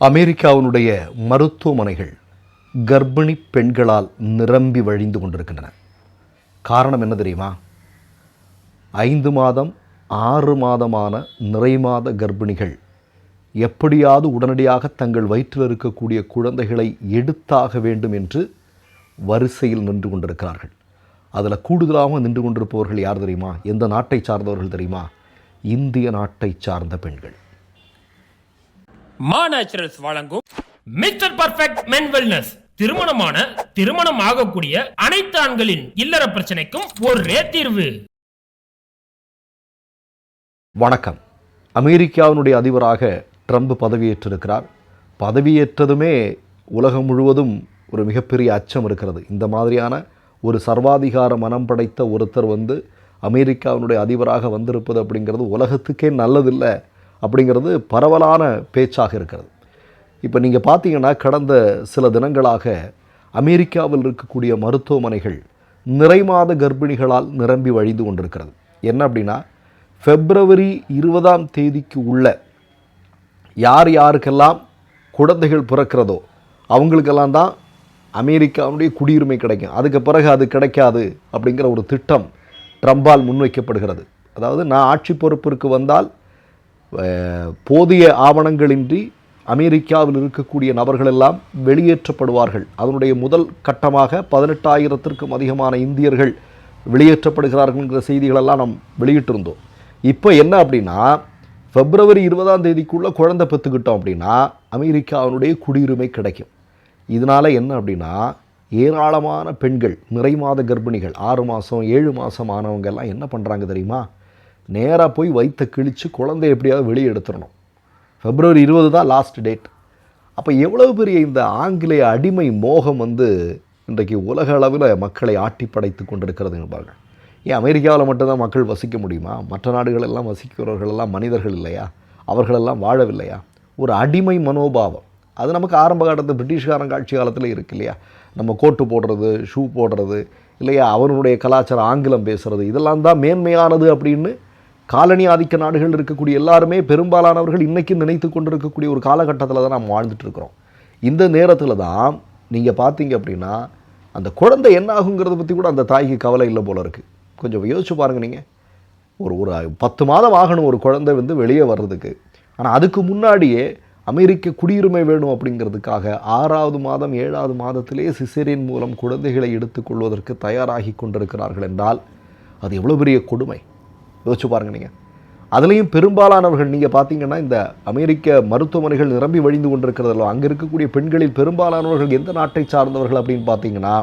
அமெரிக்காவினுடைய மருத்துவமனைகள் கர்ப்பிணி பெண்களால் நிரம்பி வழிந்து கொண்டிருக்கின்றன. காரணம் என்ன தெரியுமா? ஐந்து மாதம் ஆறு மாதமான நிறைமாத கர்ப்பிணிகள் எப்படியாவது உடனடியாக தங்கள் வயிற்றில் இருக்கக்கூடிய குழந்தைகளை எடுத்தாக வேண்டும் என்று வரிசையில் நின்று கொண்டிருக்கிறார்கள். அதில் கூடுதலாக நின்று கொண்டிருப்பவர்கள் யார் தெரியுமா? எந்த நாட்டை சார்ந்தவர்கள் தெரியுமா? இந்திய நாட்டை சார்ந்த பெண்கள். மா நேச்சுரல்ஸ் வழங்கும் மிஸ்டர் பர்ஃபெக்ட் மென் வெல்னஸ் திருமணமான திருமணம் ஆகக்கூடிய அனைத்து ஆண்களின் இல்லற பிரச்சனைக்கும் ஒரே தீர்வு. வணக்கம். அமெரிக்காவினுடைய அதிபராக ட்ரம்ப் பதவியேற்றிருக்கிறார். பதவியேற்றதுமே உலகம் முழுவதும் ஒரு மிகப்பெரிய அச்சம் இருக்கிறது. இந்த மாதிரியான ஒரு சர்வாதிகார மனம் படைத்த ஒருத்தர் வந்து அமெரிக்காவினுடைய அதிபராக வந்திருப்பது அப்படிங்கிறது உலகத்துக்கே நல்லதில்லை. அப்படிங்கிறது பரவலான பேச்சாக இருக்கிறது. இப்போ நீங்கள் பார்த்தீங்கன்னா கடந்த சில தினங்களாக அமெரிக்காவில் இருக்கக்கூடிய மருத்துவமனைகள் நிறைமாத கர்ப்பிணிகளால் நிரம்பி வழிந்து கொண்டிருக்கிறது. என்ன அப்படின்னா ஃபெப்ரவரி இருபதாம் தேதிக்கு உள்ள யார் யாருக்கெல்லாம் குழந்தைகள் பிறக்கிறதோ அவங்களுக்கெல்லாம் தான் அமெரிக்காவுடைய குடியுரிமை கிடைக்கும். அதுக்கு பிறகு அது கிடைக்காது அப்படிங்கிற ஒரு திட்டம் ட்ரம்பால் முன்வைக்கப்படுகிறது. அதாவது நான் ஆட்சி பொறுப்பிற்கு வந்தால் போதிய ஆவணங்களின்றி அமெரிக்காவில் இருக்கக்கூடிய நபர்கள் எல்லாம் வெளியேற்றப்படுவார்கள். அதனுடைய முதல் கட்டமாக பதினெட்டாயிரத்திற்கும் அதிகமான இந்தியர்கள் வெளியேற்றப்படுகிறார்கள்ங்கிற செய்திகளெல்லாம் நாம் வெளியிட்டிருந்தோம். இப்போ என்ன அப்படின்னா பிப்ரவரி இருபதாம் தேதிக்குள்ளே குழந்தை பெற்றுக்கிட்டோம் அப்படின்னா அமெரிக்காவினுடைய குடியுரிமை கிடைக்கும். இதனால் என்ன அப்படின்னா ஏராளமான பெண்கள் நிறைமாத கர்ப்பிணிகள் ஆறு மாதம் ஏழு மாதம் ஆனவங்கெல்லாம் என்ன பண்ணுறாங்க தெரியுமா? நேராக போய் வயிற்ற கிழித்து குழந்தைய எப்படியாவது வெளியே எடுத்துடணும். பிப்ரவரி இருபது தான் லாஸ்ட் டேட் அப்போ எவ்வளவு பெரிய இந்த ஆங்கிலேய அடிமை மோகம் வந்து இன்றைக்கு உலக அளவில் மக்களை ஆட்டி படைத்து கொண்டிருக்கிறதுங்க பாருங்க ஏன் அமெரிக்காவில் மட்டும்தான் மக்கள் வசிக்க முடியுமா? மற்ற நாடுகள் எல்லாம் வசிக்கிறவர்கள் எல்லாம் மனிதர்கள் இல்லையா? அவர்களெல்லாம் வாழவில்லையா? ஒரு அடிமை மனோபாவம். அது நமக்கு ஆரம்ப காலத்து பிரிட்டிஷ்காரன் ஆட்சி காலத்தில் இருக்கு இல்லையா? நம்ம கோட்டு போடுறது ஷூ போடுறது இல்லையா? அவனுடைய கலாச்சாரம் ஆங்கிலம் பேசுறது இதெல்லாம் தான் மேன்மையானது அப்படின்னு காலனி ஆதிக்க நாடுகள் இருக்கக்கூடிய எல்லாருமே பெரும்பாலானவர்கள் இன்றைக்கும் நினைத்து கொண்டிருக்கக்கூடிய ஒரு காலகட்டத்தில் தான் நாம் வாழ்ந்துட்டுருக்குறோம் இந்த நேரத்தில் தான் நீங்கள் பார்த்தீங்க அப்படின்னா அந்த குழந்தை என்ன ஆகுங்கிறத பற்றி கூட அந்த தாய்க்கு கவலை இல்லை போல இருக்குது கொஞ்சம் யோசிச்சு பாருங்கள் நீங்கள் ஒரு ஒரு பத்து மாதம் ஆகணும் ஒரு குழந்தை வந்து வெளியே வர்றதுக்கு. ஆனால் அதுக்கு முன்னாடியே அமெரிக்க குடியுரிமை வேணும் அப்படிங்கிறதுக்காக ஆறாவது மாதம் ஏழாவது மாதத்திலே சிசேரியன் மூலம் குழந்தைகளை எடுத்துக்கொள்வதற்கு தயாராகி கொண்டிருக்கிறார்கள் என்றால் அது எவ்வளோ பெரிய கொடுமை. யோசிச்சு பாருங்க நீங்கள் அதுலேயும் பெரும்பாலானவர்கள் நீங்கள் பார்த்தீங்கன்னா இந்த அமெரிக்க மருத்துவமனைகள் நிரம்பி வழிந்து கொண்டிருக்கிறதല്ലോ அங்கே இருக்கக்கூடிய பெண்களில் பெரும்பாலானவர்கள் எந்த நாட்டை சார்ந்தவர்கள் அப்படின்னு பார்த்தீங்கன்னா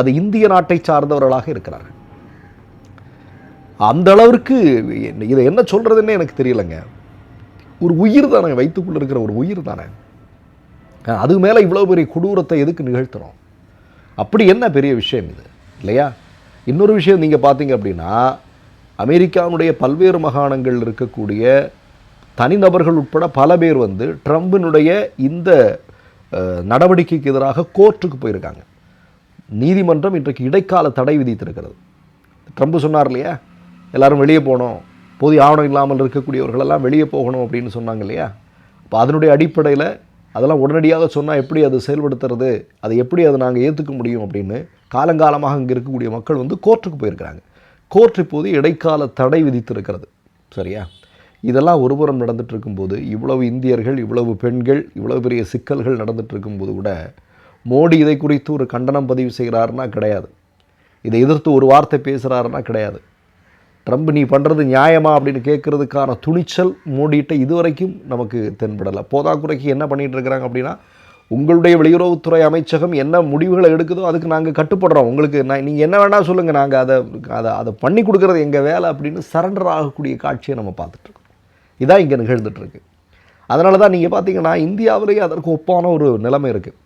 அது இந்திய நாட்டை சார்ந்தவர்களாக இருக்கிறார்கள். அந்த அளவிற்கு இதை என்ன சொல்கிறதுன்னே எனக்கு தெரியலைங்க. ஒரு உயிர் தானே வைத்துக்குள்ளே இருக்கிற ஒரு உயிர் தானே. அது மேலே இவ்வளோ பெரிய கொடூரத்தை எதுக்கு நிகழ்த்துறோம்? அப்படி என்ன பெரிய விஷயம் இது இல்லையா? இன்னொரு விஷயம் நீங்கள் பார்த்தீங்க அப்படின்னா அமெரிக்காவுடைய பல்வேறு மாகாணங்களில் இருக்கக்கூடிய தனிநபர்கள் உட்பட பல பேர் வந்து ட்ரம்பினுடைய இந்த நடவடிக்கைக்கு எதிராக கோர்ட்டுக்கு போயிருக்காங்க. நீதிமன்றம் இன்றைக்கு இடைக்கால தடை விதித்திருக்கிறது. ட்ரம்ப் சொன்னார் இல்லையா? எல்லாரும் வெளியே போனோம் போதிய ஆவணம் இல்லாமல் இருக்கக்கூடியவர்களெல்லாம் வெளியே போகணும் அப்படின்னு சொன்னாங்க இல்லையா? அப்போ அதனுடைய அடிப்படையில் அதெல்லாம் உடனடியாக சொன்னால் எப்படி அது செயல்படுத்துறது? அதை எப்படி அதை நாங்கள் ஏற்றுக்க முடியும் அப்படின்னு காலங்காலமாக அங்கே இருக்கக்கூடிய மக்கள் வந்து கோர்ட்டுக்கு போயிருக்கிறாங்க. கோர்ட் இப்போது இடைக்கால தடை விதித்திருக்கிறது. சரியா? இதெல்லாம் ஒருபுறம் நடந்துட்டு இருக்கும்போது இவ்வளவு இந்தியர்கள் இவ்வளவு பெண்கள் இவ்வளவு பெரிய சிக்கல்கள் நடந்துட்டு இருக்கும்போது கூட மோடி இதை குறித்து ஒரு கண்டனம் பதிவு செய்கிறாருன்னா கிடையாது. இதை எதிர்த்து ஒரு வார்த்தை பேசுகிறாருன்னா கிடையாது. ட்ரம்ப் நீ பண்ணுறது நியாயமா அப்படின்னு கேட்குறதுக்கான துணிச்சல் மோடிட்ட இதுவரைக்கும் நமக்கு தென்படலை. போதாக்குறைக்கு என்ன பண்ணிகிட்டு இருக்கிறாங்க அப்படின்னா உங்களுடைய வெளியுறவுத்துறை அமைச்சகம் என்ன முடிவுகளை எடுக்குதோ அதுக்கு நாங்கள் கட்டுப்படுறோம். உங்களுக்கு நான் நீங்கள் என்ன வேணால் சொல்லுங்கள் நாங்கள் அதை அதை அதை பண்ணி கொடுக்குறது எங்கள் வேலை அப்படின்னு சரண்டர் ஆகக்கூடிய காட்சியை நம்ம பார்த்துட்ருக்கோம் இதான் இங்கே நிகழ்ந்துட்டுருக்கு அதனால தான் நீங்கள் பார்த்தீங்கன்னா இந்தியாவிலேயே அதற்கு ஒப்பான ஒரு நிலைமை இருக்குது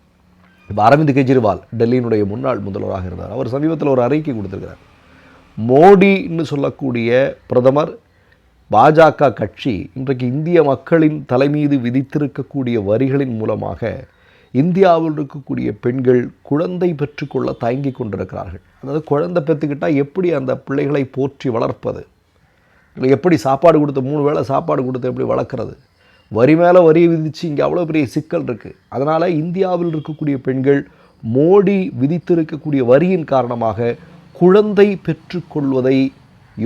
இப்போ அரவிந்த் கெஜ்ரிவால் டெல்லியினுடைய முன்னாள் முதல்வராக இருந்தார். அவர் சமீபத்தில் ஒரு அறிக்கை கொடுத்துருக்கிறார். மோடின்னு சொல்லக்கூடிய பிரதமர் பாஜக கட்சி இன்றைக்கு இந்திய மக்களின் தலைமீது விதித்திருக்கக்கூடிய வரிகளின் மூலமாக இந்தியாவில் இருக்கக்கூடிய பெண்கள் குழந்தை பெற்றுக்கொள்ள தயங்கி கொண்டிருக்கிறார்கள். அதாவது குழந்தை பெற்றுக்கிட்டால் எப்படி அந்த பிள்ளைகளை போற்றி வளர்ப்பது? இல்லை எப்படி சாப்பாடு கொடுத்து மூணு வேளை சாப்பாடு கொடுத்து எப்படி வளர்க்குறது? வரி மேலே வரி விதித்து இங்கே அவ்வளோ பெரிய சிக்கல் இருக்குது அதனால் இந்தியாவில் இருக்கக்கூடிய பெண்கள் மோடி விதித்திருக்கக்கூடிய வரியின் காரணமாக குழந்தை பெற்றுக்கொள்வதை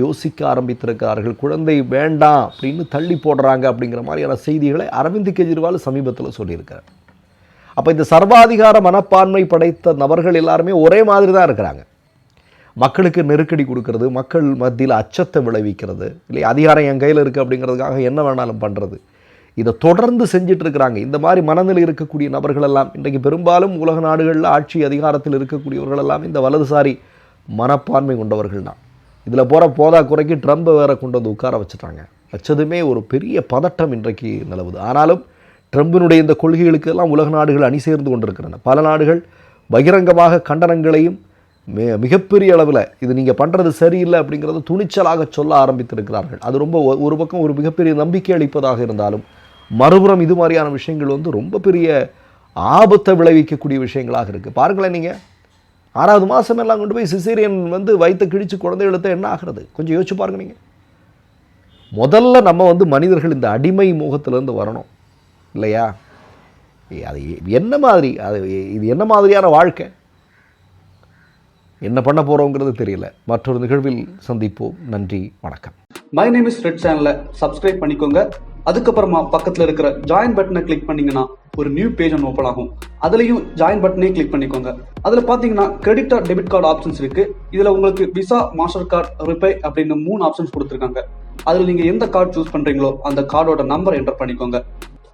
யோசிக்க ஆரம்பித்திருக்கிறார்கள். குழந்தை வேண்டாம் அப்படின்னு தள்ளி போடுறாங்க அப்படிங்கிற மாதிரியான செய்திகளை அரவிந்த் கெஜ்ரிவால் சமீபத்தில் சொல்லியிருக்கிறார். அப்போ இந்த சர்வாதிகார மனப்பான்மை படைத்த நபர்கள் எல்லாருமே ஒரே மாதிரி தான் இருக்கிறாங்க. மக்களுக்கு நெருக்கடி கொடுக்கறது மக்கள் மத்தியில் அச்சத்தை விளைவிக்கிறது. இல்லை அதிகாரம் என் கையில் இருக்குது அப்படிங்கிறதுக்காக என்ன வேணாலும் பண்ணுறது இதை தொடர்ந்து செஞ்சுட்டு இருக்கிறாங்க. இந்த மாதிரி மனநிலை இருக்கக்கூடிய நபர்கள் எல்லாம் இன்றைக்கு பெரும்பாலும் உலக நாடுகளில் ஆட்சி அதிகாரத்தில் இருக்கக்கூடியவர்கள் எல்லாம் இந்த வலதுசாரி மனப்பான்மை கொண்டவர்கள் தான். இதில் போகிற போதா குறைக்கு ட்ரம்பை வேற கொண்டு வந்து உட்கார வச்சுட்டாங்க. வச்சதுமே ஒரு பெரிய பதட்டம் இன்றைக்கு நிலவுது. ஆனாலும் ட்ரம்பினுடைய இந்த கொள்கைகளுக்கு எல்லாம் உலக நாடுகள் அணி சேர்ந்து கொண்டிருக்கின்றன. பல நாடுகள் பகிரங்கமாக கண்டனங்களையும் மிக மிகப்பெரிய அளவில் இது நீங்கள் பண்ணுறது சரியில்லை அப்படிங்கிறத துணிச்சலாக சொல்ல ஆரம்பித்திருக்கிறார்கள். அது ரொம்ப ஒ- ஒரு பக்கம் ஒரு மிகப்பெரிய நம்பிக்கை அளிப்பதாக இருந்தாலும் மறுபுறம் இது மாதிரியான விஷயங்கள் வந்து ரொம்ப பெரிய ஆபத்தை விளைவிக்கக்கூடிய விஷயங்களாக இருக்குது பாருங்களேன் நீங்கள் ஆறாவது மாதம் எல்லாம் கொண்டு போய் சிசேரியன் வந்து வயிற்று கிழித்து குழந்தை எழுத்த என்ன ஆகிறது? கொஞ்சம் யோசிச்சு பாருங்க நீங்கள் முதல்ல நம்ம வந்து மனிதர்கள் இந்த அடிமை முகத்திலேருந்து வரணும். இல்லையா? அது என்ன மாதிரி? அது இது என்ன மாதிரியான வாழ்க்கை? என்ன பண்ண போகிறோங்கிறது தெரியல. மற்றொரு நிகழ்வில் சந்திப்போம். நன்றி வணக்கம். மை நேம் இஸ் ரெட் சேனலை சப்ஸ்கிரைப் பண்ணிக்கோங்க. அதுக்கப்புறமா பக்கத்தில் இருக்கிற ஜாயின் பட்டனை கிளிக் பண்ணீங்கன்னா ஒரு நியூ பேஜ் ஒன்று ஓப்பன் ஆகும். அதுலேயும் ஜாயின் பட்டனே கிளிக் பண்ணிக்கோங்க. அதில் பார்த்தீங்கன்னா credit card debit card options இருக்குது இதில் உங்களுக்கு விசா மாஸ்டர் கார்டு ரிப்பே அப்படின்னு மூணு ஆப்ஷன்ஸ் கொடுத்துருக்காங்க. அதில் நீங்கள் எந்த கார்டு சூஸ் பண்ணுறீங்களோ அந்த கார்டோட நம்பர் என்டர் பண்ணிக்கோங்க.